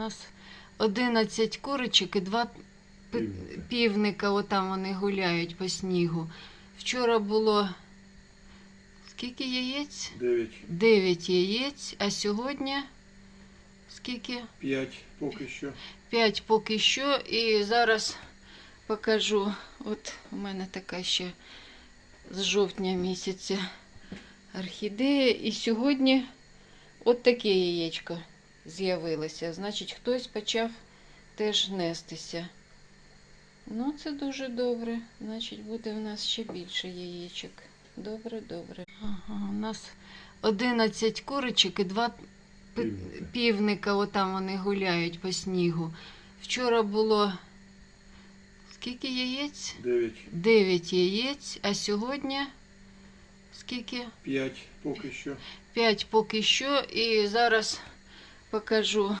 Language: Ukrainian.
нас 11 курочок і два Півника. півника, отам вони гуляють по снігу. Вчора було скільки яєць? Дев'ять, 9 яєць, а сьогодні скільки? п'ять поки що. 5 поки що. І зараз покажу. От у мене така ще з жовтня місяця орхідея. І сьогодні от таке яєчко з'явилося. Значить, хтось почав теж нестися. Ну, це дуже добре. Значить, буде в нас ще більше яєчок. Добре, добре. Ага, у нас 11 курочок і два Півника. півника, отам вони гуляють по снігу. Вчора було скільки яєць? Дев'ять, 9 яєць, а сьогодні скільки? п'ять поки що. 5 поки що. І зараз покажу